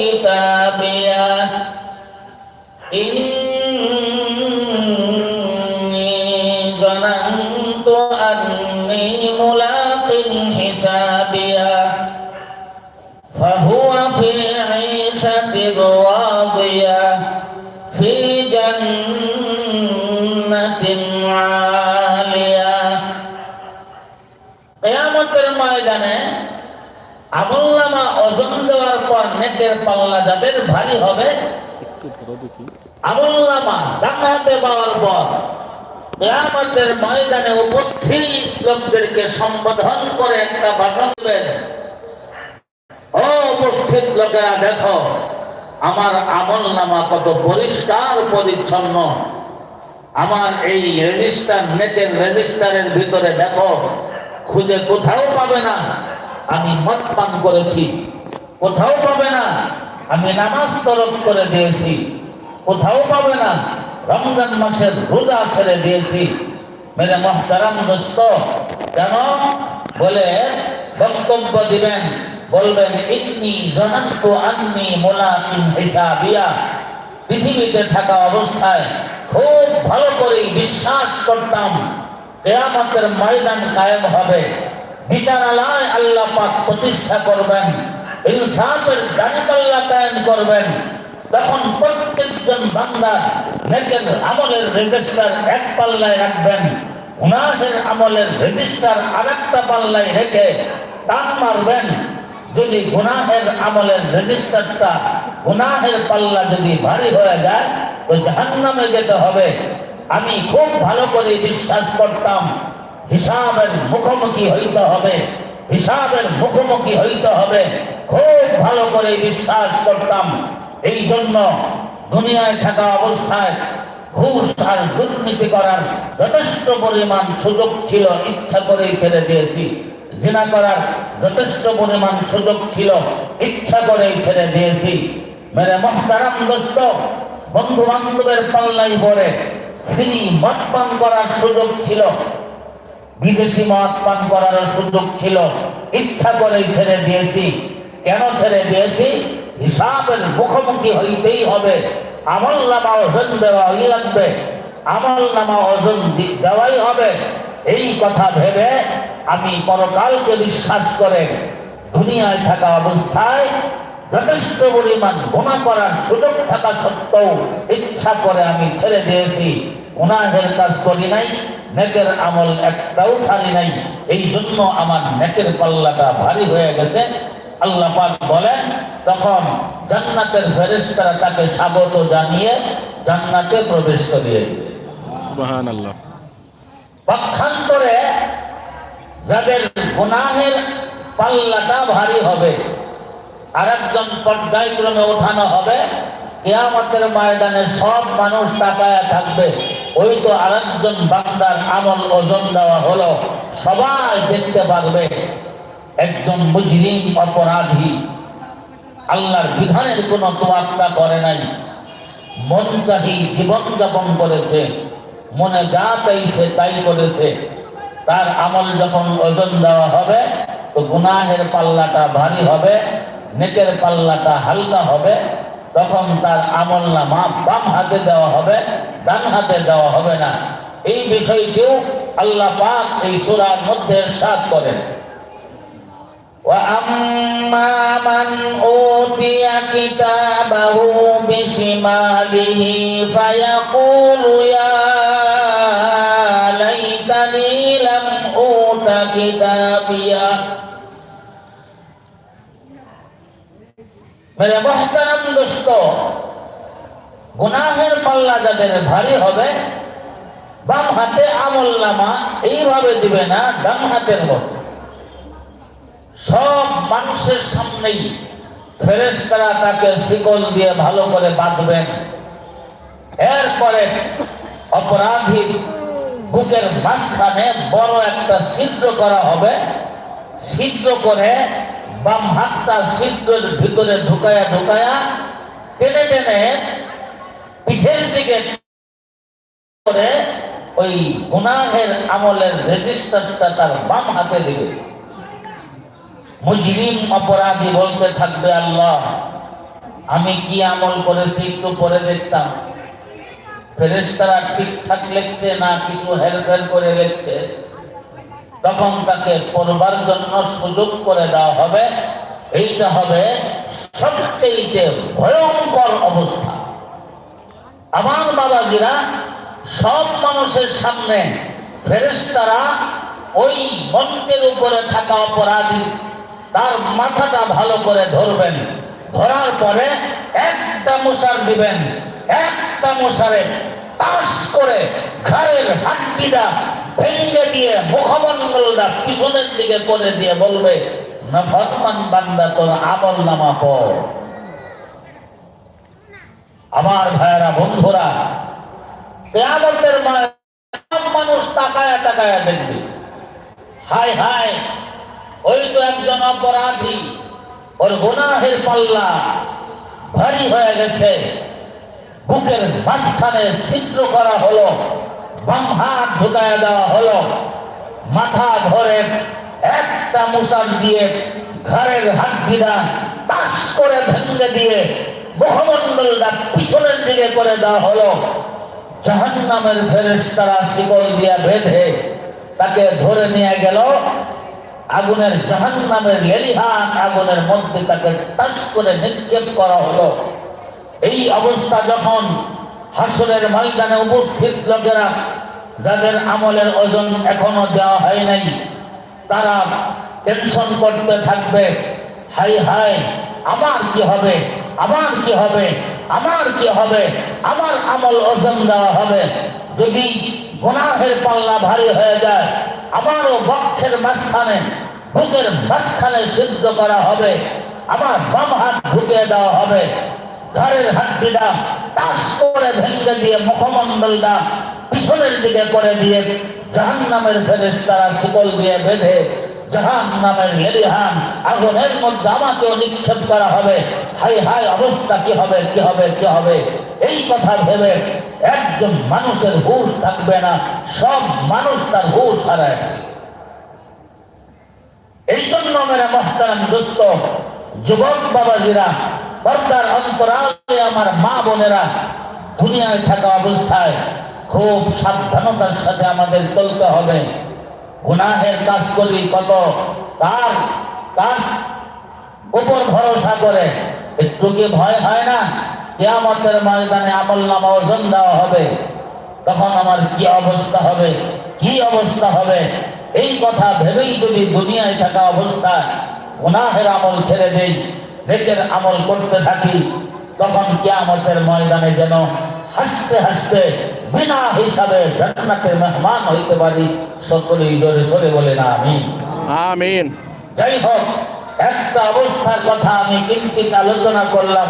كتابيه إني পর নেকের পাল্লা যাদের ভারী হবে ময়দানে উপস্থিত লোকদেরকে সম্বোধন করে একটা ভাষণ দেবেন। লোকেরা, দেখো, আমার আমল নামা কত পরিষ্কার, পরিচ্ছন্ন। আমার এই রেজিস্টার নেটের রেজিস্টারের ভিতরে দেখো, খুঁজে কোথাও পাবে না। আমি মত পান করেছি। কোথাও পাবে না। আমি নামাজ তরফ করে দিয়েছি। কোথাও পাবে না। রমজান মাসের রোজা ছেড়ে দিয়েছি। মেরে মহতারাম দোস্ত, কেন? বলে বক্তব্য দিবেন। বলবেন, ইন্নি জনান্ত আন্নি মোলাকিন হিসাবিয়া। পৃথিবীতে থাকা অবস্থায় খুব ভালো করেই বিশ্বাস করতাম, কেয়ামতের ময়দান কায়েম হবে। বিচারালয় আল্লাহ পাক প্রতিষ্ঠা করবেন। ইনসাফের জানিকাল্লাহ কায়েম করবেন। তখন প্রত্যেকজন বান্দা নেকের আমলের রেজিস্টার এক পাল্লায় রাখবেন। গুনাহের আমলের রেজিস্টার আরেকটা পাল্লায় রেখে টান মারবেন। যদি গুনাহের আমলের রেজিস্টারটা গুনাহের পাল্লা যদি ভারী হয়ে যায়, তো জাহান্নামে যেতে হবে। আমি খুব ভালো করে বিশ্বাস করতাম, হিসাবের মুখোমুখি হইতে হবে। হিসাবের মুখোমুখি হইতে হবে। খুব ভালো করে বিশ্বাস করতাম। এই জন্য দুনিয়ায় থাকা অবস্থায় ঘুষ আর দুর্নীতি করার যথেষ্ট পরিমাণ সুযোগ ছিল, ইচ্ছা করেই ছেড়ে দিয়েছি। জিনা করার যথেষ্ট পরিমাণ সুযোগ ছিল, ইচ্ছা করেই ছেড়ে দিয়েছি। মেরে মহতারাম দোস্ত বন্ধু বান্ধবের পাল্লাই পরে ফ্রি মদ পান করার সুযোগ ছিল। বিদেশি মদ পান করার সুযোগ ছিল। ইচ্ছা করে ছেড়ে দিয়েছি। কেন ছেড়ে দিয়েছি? হিসাবের মুখোমুখি হইতেই হবে। আমল নামা ওজন দেওয়াই লাগবে। আমল নামা ওজন দেওয়াই হবে। এই কথা ভেবে আমি পরকালকে বিশ্বাস করে দুনিয়ায় থাকা অবস্থায় যথেষ্ট পরিমাণ গুণা করার সুযোগ থাকা সত্ত্বেও ইচ্ছা করে আমি ছেড়ে দিয়েছি। গুনাহের কাজ করি নাই। নেকের আমল একটাও ছাড়ি নাই। এই জন্য আমার নেকের পাল্লাটা ভারী হয়ে গেছে। আল্লাহ পাক বলেন তখন জান্নাতের ফেরেশতারা তাকে স্বাগত জানিয়ে জান্নাতে প্রবেশ করিয়ে দিবে। সুবাহান আল্লাহ পক্ষান্তরে যাদের গুনাহের পাল্লাটা ভারী হবে আরেকজন পর্যায়ক্রমে ওঠানো হবে কেয়ামতের ময়দানে সব মানুষ তাকায় থাকবে। ওই তো আরেকজন বান্দার আমল ওজন দেওয়া হলো। সবাই দেখতে পারবে, একজন মুজরিম অপরাধী। আল্লাহর বিধানের কোনো তোয়াক্কা করে নাই। মন চাহি জীবনযাপন করেছে, মনে যা চাইছে তাই করেছে। তার আমল যখন ওজন দেওয়া হবে, তো গুনাহের পাল্লাটা ভারী হবে, নেকের পাল্লাটা হালকা হবে। তখন তার আমল নামা বাম হাতে দেওয়া হবে ডান হাতে দেওয়া হবে না এই বিষয়টিও আল্লাহ পাক এই সূরার মধ্যে সাত করেন وأما من أوتي كتابه بشماله فيقول يا ليتني لم أوت كتابيه মেরে গুনাহের পাল্লা যাদের ভারী হবে, বাম হাতে আমল নামা এইভাবে দিবে না, ডান হাতের মতো। সব মানুষের সামনেই ফেরেশতারা তাকে শিকল দিয়ে ভালো করে বাঁধবেন। এরপরে অপরাধী বুকের মাঝখানে বড় একটা ছিদ্র করা হবে। ছিদ্র করে বাম হাতটা ছিদ্রের ভিতরে ঢুকায়া ঢুকায়া টেনে টেনে পিঠের দিকে করে ওই গুনাহের আমলের রেজিস্টারটা তার বাম হাতে দিবে। মুজরিম অপরাধী বলতে থাকবে, আল্লাহ, আমি কি আমল করেছি একটু পরে দেখতাম। ফেরেশতারা ঠিকঠাক লিখছে না কিছু হেরফের করে লিখছে। তখন তাকে পড়বার জন্য সুযোগ করে দেওয়া হবে। এইটা হবে সবচেয়ে ভয়ঙ্কর অবস্থা। আমার বাবাজিরা সব মানুষের সামনে ফেরেশতারা ওই মঞ্চের উপরে থাকা অপরাধী, তার মাথাটা ভালো করে ধরবেন। ধরার পরে একটা মশার দিবেন, একটা মশারে তাস করে ঘাড়ের হাড্ডিটা ভেঙে দিয়ে মুখমণ্ডলটা পিছনের দিকে করে দিয়ে বলবে, না ভগবান বান্দা, তোর আমল নামা পড় আমার ভাইয়েরা, বন্ধুরা, কেয়ামতের মানুষ তাকায়া তাকায়া দেখবে। হাই হাই, ওই তো একজন অপরাধী, ওর গুনাহের পাল্লা ভারী হয়ে গেছে। বুকের মাঝখানে ছিদ্র করা হলো। বাম হাত দেওয়া হলো। মাথা ধরে একটা মুসার দিয়ে ঘরের হাত দিদা তাস করে ভেঙে দিয়ে মুখমন্ডলটা পিছনের করে দেওয়া হলো। জাহান নামের ফেরেস তারা শিকল দিয়া বেঁধে তাকে ধরে নিয়ে গেল। আগুনের জাহান নামের লেলিহান আগুনের মধ্যে তাকে টাস করে নিক্ষেপ করা হলো। এই অবস্থা যখন হাসরের ময়দানে উপস্থিত লোকেরা, যাদের আমলের ওজন এখনও দেওয়া হয় নাই, তারা টেনশন করতে থাকবে। হাই হাই আমার কি হবে? আমার কি হবে? আমার কি হবে? আমার আমল ওজন দেওয়া হবে। যদি গুনাহের পাল্লা ভারী হয়ে যায়, আমারও বক্ষের মাঝখানে, বুকের মাঝখানে সিদ্ধ করা হবে। আমার বাম হাত ঢুকিয়ে দেওয়া হবে। ঘরের হাড্ডিটা তাস করে ভেঙে দিয়ে মুখমণ্ডলটা পিছনের দিকে করে দিয়ে জাহান নামের ফেরেস তারা শিকল দিয়ে বেঁধে জাহান নামের লেলিহান আগুনের মধ্যে আমাকেও নিক্ষেপ করা হবে। হাই হাই অবস্থা কি হবে কি হবে কি হবে? এই কথা ভেবে একজন মানুষের হুশ থাকবে না, সব মানুষ তার হুশ হারায়। এই জন্য মেরা মহতারাম দোস্ত, যুবক বাবাজিরা পর্দার অন্তরালে আমার মা বোনেরা দুনিয়ায় থাকা অবস্থায় খুব সাবধানতার সাথে আমাদের চলতে হবে। গুনাহের কাজ করি কত? তার তার উপর ভরসা করে। একটু কি ভয় হয় না? কেয়ামতের ময়দানে আমল নামা ওজন দেওয়া হবে। তখন আমার কি অবস্থা হবে? কি অবস্থা হবে? এই কথা ভেবেই যদি দুনিয়ায় থাকা অবস্থায় গুনাহের আমল ছেড়ে দেই নেকের আমল করতে থাকি তখন কিয়ামতের ময়দানে যেন হাসতে হাসতে বিনা হিসাবে জান্নাতের মেহমান হইতে পারি সকলেই জোরে সরে বলে না আমি আমিন। যাই হোক একটা অবস্থার কথা আমি কিঞ্চিত আলোচনা করলাম।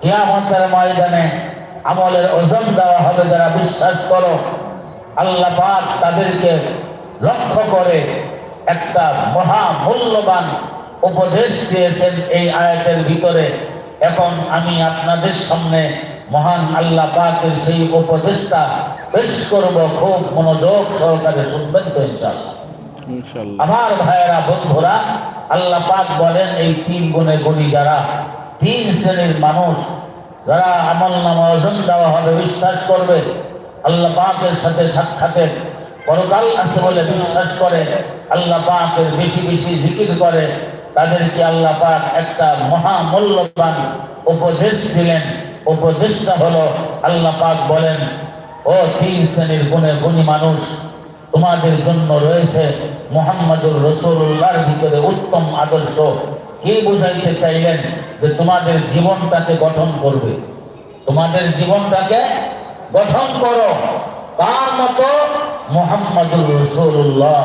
কিয়ামতের ময়দানে আমলের ওজন দেওয়া হবে যারা বিশ্বাস করো আল্লাহ পাক তাদেরকে লক্ষ্য করে একটা মহা মূল্যবান উপদেশ দিয়েছেন এই আয়াতের ভিতরে। এখন আমি আপনাদের সামনে মহান আল্লাহ পাকের সেই উপদেশটা পেশ করব খুব মনোযোগ সহকারে শুনবেন তো ইনশাল্লাহ আমার ভাইয়েরা বন্ধুরা আল্লাহ পাক বলেন এই তিন গুণে গুণী যারা তিন শ্রেণির মানুষ যারা আমল নামা ওজন দেওয়া হবে বিশ্বাস করবে আল্লাহ পাকের সাথে সাক্ষাতের পরকাল আছে বলে বিশ্বাস করে আল্লাহ পাকের বেশি বেশি জিকির করে তাদেরকে আল্লাহ পাক একটা মহা মূল্যবান উপদেশ দিলেন। উপদেশটা হলো, আল্লাহ পাক বলেন, ও তিন শ্রেণির গুণে গুণী মানুষ, তোমাদের জন্য রয়েছে মোহাম্মদুর রসুল্লাহর ভিতরে উত্তম আদর্শ। কি বুঝাইতে চাইলেন যে তোমাদের জীবনটাকে গঠন করবে? তোমাদের জীবনটাকে গঠন করো। তার মতো মোহাম্মদুর রসুল্লাহ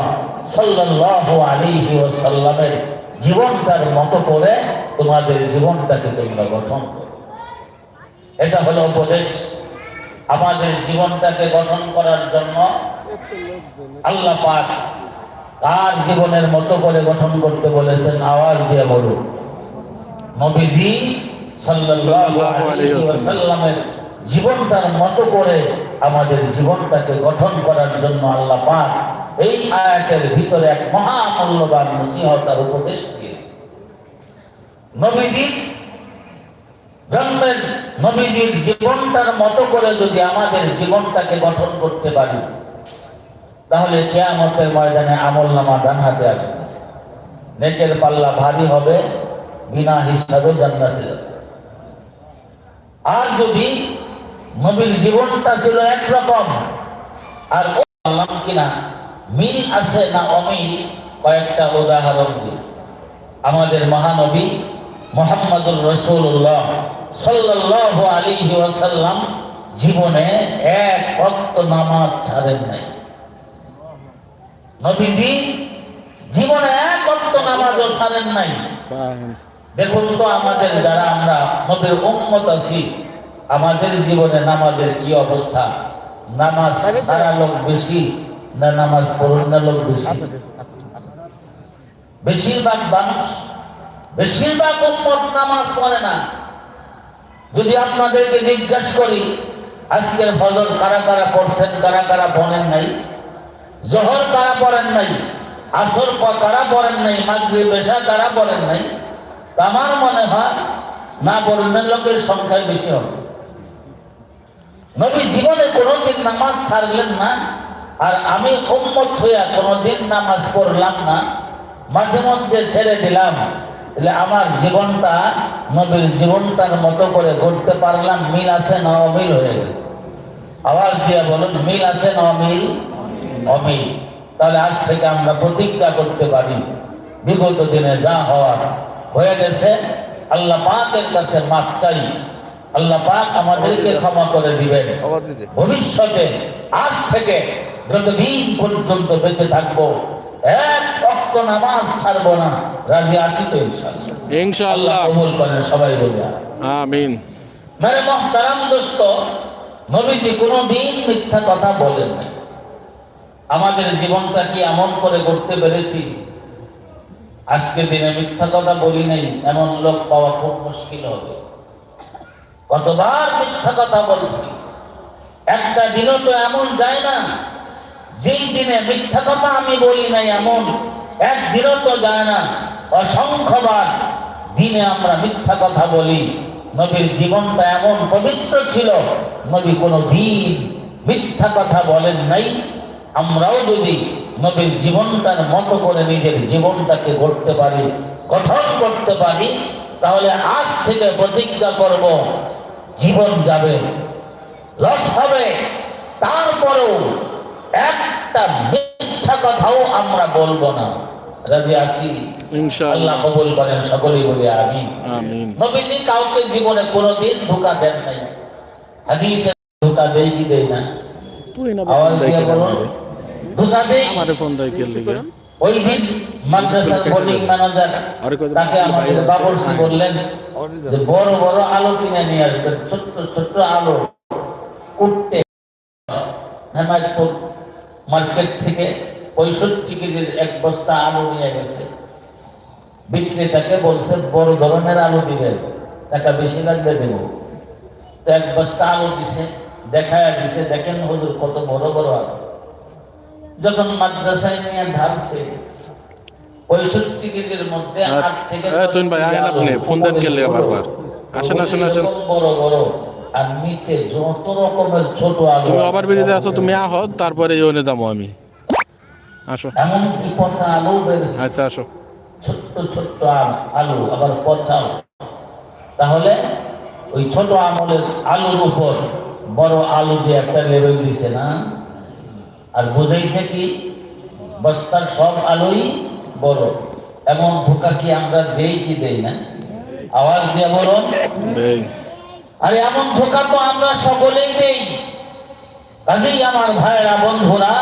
সাল্লাহ আলিহি সাল্লামের জীবনটার মতো করে তোমাদের জীবনটাকে তোমরা গঠন করো। এটা হলো উপদেশ। আমাদের জীবনটাকে গঠন করার জন্য আল্লাহ পাক তার জীবনের মতো করে গঠন করতে বলেছেন, আওয়াজ দিয়ে বলুন। নবীজি ওয়াসাল্লামের জীবনটার মতো করে আমাদের জীবনটাকে গঠন করার জন্য আল্লাহ পাক এই আয়াতের ভিতরে এক মহামূল্যবান নসিহতার উপদেশ দিয়েছে। নবীজি জন্মের নবীজির জীবনটার মতো করে যদি আমাদের জীবনটাকে গঠন করতে পারি, তাহলে কেয়ামতের ময়দানে আমল নামা ডান হাতে আসবে। নেকের পাল্লা ভারী হবে, বিনা হিসাবে জান্নাতে যাবে। আর যদি নবীর জীবনটা ছিল একরকম, আর বললাম কিনা মিল আছে না অমিল কয়েকটা উদাহরণ দিই। আমাদের মহানবী মোহাম্মদুর রসুল্লাহ সাল্লাহ আলী ওয়াসাল্লাম জীবনে এক ভক্ত নামাজ ছাড়েন নাই। নবীজি জীবনে এক ভক্ত নামাজও ছাড়েন নাই। দেখুন তো আমাদের যারা আমরা নবীর উম্মত আছি আমাদের জীবনে নামাজের কি অবস্থা? নামাজ সারা লোক বেশি। না নামাজ পড়ুন না লোক বেশি। বেশিরভাগ মানুষ বেশিরভাগ উম্মত নামাজ পড়ে না। যদি আপনাদেরকে জিজ্ঞাসা করি আজকের ফজর কারা কারা পড়ছেন কারা কারা পড়েন নাই? জহর কারা পড়েন নাই? আসর কারা পড়েন নাই? মাগরিব বেশা কারা পড়েন নাই? আমার মনে হয় না পড়লেন লোকের সংখ্যায় বেশি হবে। নবী জীবনে কোনোদিন নামাজ ছাড়লেন না। আর আমি উম্মত হইয়া কোনোদিন নামাজ পড়লাম না মাঝে মধ্যে ছেড়ে দিলাম। তাহলে আমার জীবনটা নবীর জীবনটার মতো করে গড়তে পারলাম মিল আছে না অমিল হয়ে গেছে। আওয়াজ দিয়ে বলুন মিল আছে না অমিল? অমিল। তাহলে আজ থেকে আমরা প্রতিজ্ঞা করতে পারি বিগত দিনে যা হওয়ার হয়ে গেছে আল্লাহ পাকের কাছে মাপ চাই। আল্লাহ পাক আমাদেরকে ক্ষমা করে দিবেন। ভবিষ্যতে আজ থেকে যতদিন পর্যন্ত বেঁচে থাকব। এক রক্ত নামাজ ছাড়বো না। রাজি আছি তো ইনশাআল্লাহ। ইনশাআল্লাহ। কবুল করেন সবাই বলিয়া আমিন। মেরে মহতারাম দোস্ত নবীজি কোনোদিন মিথ্যা কথা বলেন নাই। আমাদের জীবনটা কি এমন করে করতে পেরেছি? আজকে দিনে মিথ্যা কথা বলি নাই এমন লোক পাওয়া খুব মুশকিল হবে। কতবার মিথ্যা কথা বলছি। একটা দিনও তো এমন যায় না যেই দিনে মিথ্যা কথা আমি বলি নাই এমন, এক তো যায় না অসংখ্যবার দিনে আমরা মিথ্যা কথা বলি। নবীর জীবনটা এমন পবিত্র ছিল, নবী কোনো দিন মিথ্যা কথা বলেন নাই। আমরাও যদি নবীর জীবনটার মতো করে নিজের জীবনটাকে গড়তে পারি, গঠন করতে পারি, তাহলে আজ থেকে প্রতিজ্ঞা করব, জীবন যাবে, লস হবে। তারপরেও একটা মিথ্যা কথাও আমরা বলব না। রাজি আছি? আল্লাহ কবুল করেন সকলেই বলে আমি নবীজি কাউকে জীবনে কোনোদিন ধোকা দেন নাই। হাদিসে ধোকা দেই কি দেই না? তুই না বলুন। ধোকা দেই? আমারে ফোন লিগে ওই দিন মাদ্রাসার বোর্ডিং ম্যানেজার তাকে আমাদের বাবরসি বললেন যে বড় বড় আলো কিনে নিয়ে আসবেন ছোট্ট ছোট্ট আলো। উঠতে হেমায়তপুর মার্কেট থেকে পঁয়ষট্টি কেজির এক বস্তা আলু নিয়ে গেছে। বিক্রেতাকে বলছে বড় ধরনের আলু দিবেন টাকা বেশি লাগবে দেব। তো এক বস্তা আলু দিছে দেখায় দিছে দেখেন হুজুর কত বড় বড় আলু। যখন মাদ্রাসায় নিয়ে ঢালছে পঁয়ষট্টি কেজির মধ্যে আট থেকে ফোন দেন বারবার? আসেন, আসেন, আসেন। বড় বড়। আর নিচে যত রকমের ছোট আলু তুমি আবার বেরিয়ে আছো তুমি আহ তারপরে ওনে যাব আমি। আসো। এমন কি পচা আলু আচ্ছা আসো। ছোট্ট ছোট্ট আলু আবার পচাও। তাহলে ওই ছোট আমলের আলুর উপর বড় আলু দিয়ে একটা লেবেল দিছে না? আর বুঝাইছে কি? বস্তার সব আলুই বড়। এমন ধোকা কি আমরা দেই কি দেই না? আওয়াজ দিয়ে বলুন। দেই। আরে এমন ধোকা তো আমরা সকলেই দেই। কাজেই আমার ভাইয়েরা বন্ধুরা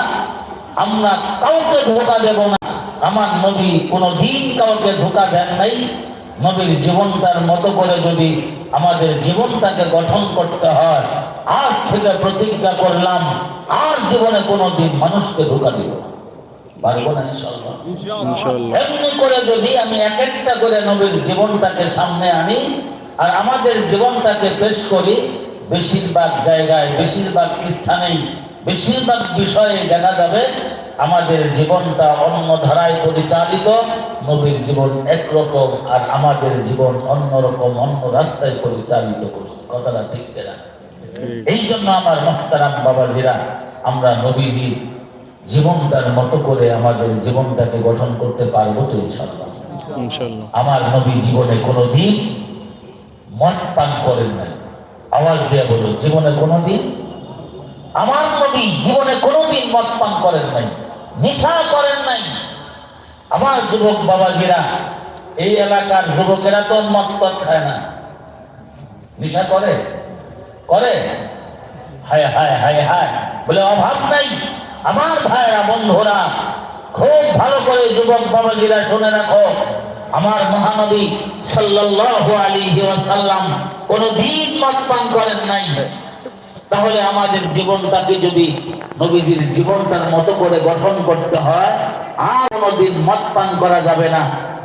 আমরা কাউকে ধোকা দেব না। আমার নবী কোনো দিন কাউকে ধোকা দেন নাই। নবীর জীবনটার মতো করে যদি আমাদের জীবনটাকে গঠন করতে হয় আজ থেকে প্রতিজ্ঞা করলাম আর জীবনে কোনো দিন মানুষকে ধোকা দিব পারব না এমনি করে যদি আমি এক একটা করে নবীর জীবনটাকে সামনে আনি আর আমাদের জীবনটাকে পেশ করি বেশিরভাগ জায়গায় বেশিরভাগ স্থানেই বেশিরভাগ বিষয়ে দেখা যাবে আমাদের জীবনটা অন্য ধারায় পরিচালিত নবীর জীবন একরকম আর আমাদের জীবন অন্যরকম অন্য রাস্তায় পরিচালিত করছে। কথাটা ঠিক কিনা? এই জন্য আমার মহতারাম বাবাজিরা আমরা নবীজি জীবনটার মতো করে আমাদের জীবনটাকে গঠন করতে পারব তো ইনশাল্লাহ। আমার নবী জীবনে কোনো দিন মদ পান করেন নাই। আওয়াজ দিয়ে বলো, জীবনে কোনো দিন আমার নবী জীবনে কোনোদিন মদ পান করেন নাই, নিশা করেন নাই। আমার যুবক বাবাজিরা, এই এলাকার যুবকেরা তো মদ পান খায় না। নিশা করে? করে। হায় হায় হায় হায়। বলে, অভাব নাই। আমার ভাইরা বন্ধুরা, খুব ভালো করে যুবক বাবাজিরা শুনে রাখো। আমার মহানবী সাল্লাল্লাহু আলাইহি ওয়াসাল্লাম কোন দিন পান করেন নাই। তাহলে আমাদের জীবনটাকে যদি নবীজির জীবনটার মতো করে গঠন করতে হয়, আর কোনোদিন মদ পান করা যাবে না,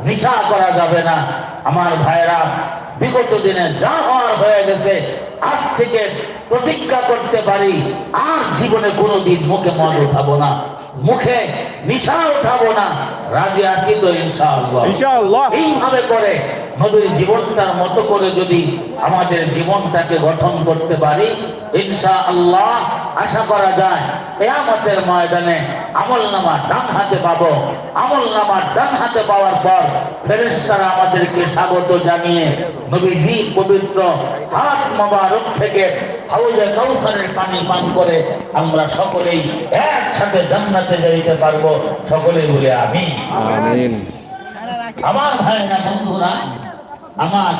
নিশা করা যাবে না। আমার ভাইরা বিগত দিনে যা হওয়ার হয়ে গেছে, আজ থেকে প্রতিজ্ঞা করতে পারি, আর জীবনে কোনোদিন মুখে মদ উঠাবো না। মুখে নিশা উঠাবো না। রাজি আছি তো ইনশাআল্লাহ। ইনশাআল্লাহ। এইভাবে করে নবীর জীবনটার মতো করে যদি আমাদের জীবনটাকে গঠন করতে পারি ইনশা আল্লাহ আশা করা যায় কেয়ামতের ময়দানে আমল নামা ডান হাতে পাবো। আমল নামা ডান হাতে পাওয়ার পর ফেরেশতারা আমাদেরকে স্বাগত জানিয়ে নবীজি পবিত্র হাত মোবারক থেকে হাউজে কাউসারের পানি পান করে আমরা সকলেই একসাথে জান্নাতে যাইতে পারব। সকলেই বলে আমি আমিন। আমার ভাইরা বন্ধুরা আমার